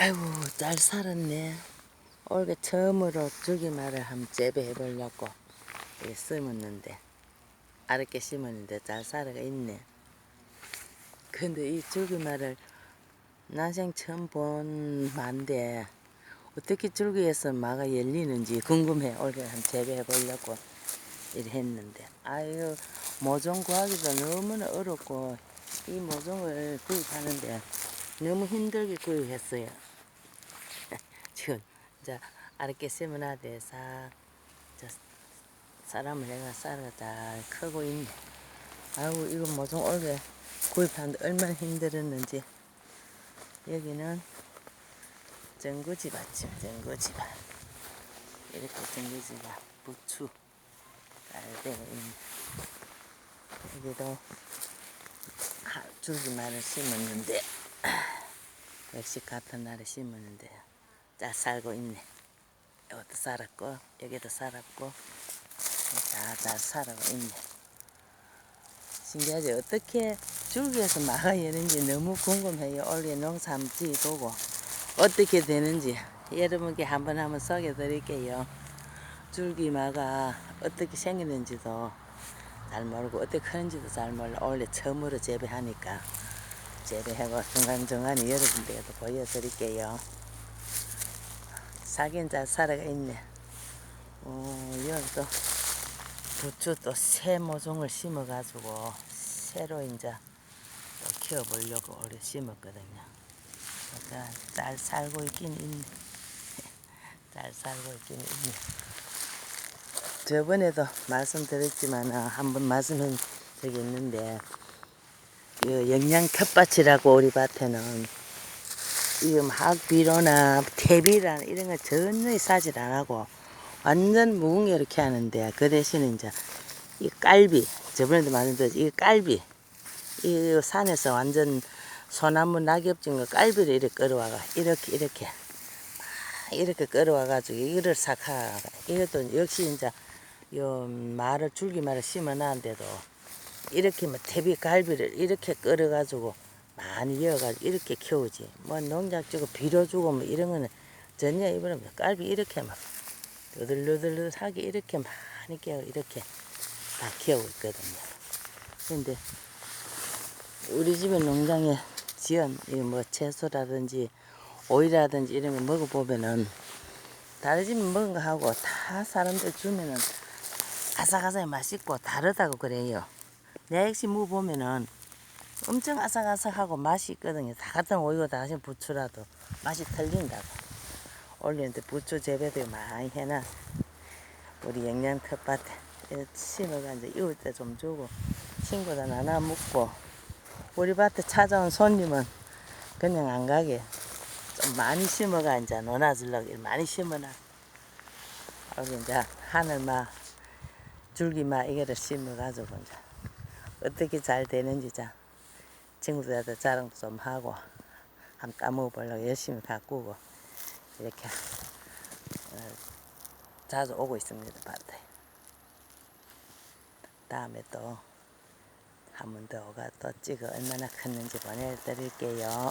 아이고 잘 살았네. 올해 처음으로 줄기말을 한번 재배해 보려고 이렇게 심었는데 아랫게 심었는데 잘 살아가 있네. 근데 이 줄기말을 난생 처음 본 만데 어떻게 줄기에서 마가 열리는지 궁금해. 올해 한번 재배해 보려고 이래 했는데 아유 모종 구하기도 너무나 어렵고 이 모종을 구입하는데 너무 힘들게 구입했어요. 지금 이제 싹저 사람을 내가 쌀가 잘 크고 있네. 아이고 이거 모종 올게 구입하는데 얼마나 힘들었는지 여기는 전구지 밭이요 전구지 밭 이렇게 전구지 밭 부추 잘 되어 있네. 여기도 하- 줄기만을 심었는데 역시 같은 날에 심었는데 잘 살고 있네. 여기도 살았고 여기도 살았고 다 잘 살아고 있네. 신기하지? 어떻게 줄기에서 여는지 너무 궁금해요. 올해 농사 한번 지어보고 어떻게 되는지 여러분께 한번 한번 소개드릴게요. 줄기 마가 어떻게 생기는지도 잘 모르고 어떻게 크는지도 잘 몰라. 원래 처음으로 재배하니까 재배하고 중간중간에 여러분들에게도 보여드릴게요. 살긴 잘 살아가 있네. 어, 여기도 부추 또 새 모종을 심어가지고 새로 이제 또 키워보려고 올해 심었거든요. 그러니까 잘 살고 있긴 있네. 잘 살고 있긴 있네. 저번에도 말씀드렸지만 한 번 말씀한 적이 있는데 이 영양 텃밭이라고 우리 밭에는 지금 학비료나 퇴비나 이런 거 전혀 사질 안 하고 완전 무궁해 이렇게 하는데 그 대신에 이제 이 깔비 저번에도 말씀드렸지 이 깔비 이 산에서 완전 소나무 낙엽진 거 깔비를 이렇게 끌어와가 이렇게 이렇게. 막 이렇게 끌어와 가지고 이거를 삭하 이것도 역시 이제 요 말을 줄기말을 심어놨는데도 이렇게 뭐 태비 갈비를 이렇게 끌어 가지고 많이 이어가지고 이렇게 키우지 뭐 농약 주고 비료 주고 뭐 이런 거는 전혀 이번에 뭐 갈비 이렇게 막 너들너들하게 이렇게 많이 키워 이렇게 다 키우고 있거든요. 근데 우리 집에 농장에 지은 이뭐 채소라든지 오이라든지 이런 거 먹어보면은 다른 집 먹은 거 하고 다 사람들 주면은 아삭아삭 맛있고 다르다고 그래요. 내 역시 먹어보면은 엄청 아삭아삭하고 맛이 있거든요. 다 같은 오이고 다 같은 부추라도 맛이 틀린다고. 올리는데 부추 재배도 많이 해놔. 우리 영양 텃밭에 심어가 이제 이울 때 좀 주고 친구들 나눠 먹고 우리 밭에 찾아온 손님은 그냥 안 가게 좀 많이 심어가 이제 논아주려고 많이 심어놔. 여기 이제 하늘막 줄기막 이거를 심어가지고 이제 어떻게 잘 되는지 자 친구들한테 자랑도 좀 하고 한번 따먹어보려고 열심히 가꾸고 이렇게 어, 자주 오고 있습니다 밭에 다음에 또 한 번 더 오가 또 찍어 얼마나 컸는지 보내드릴게요.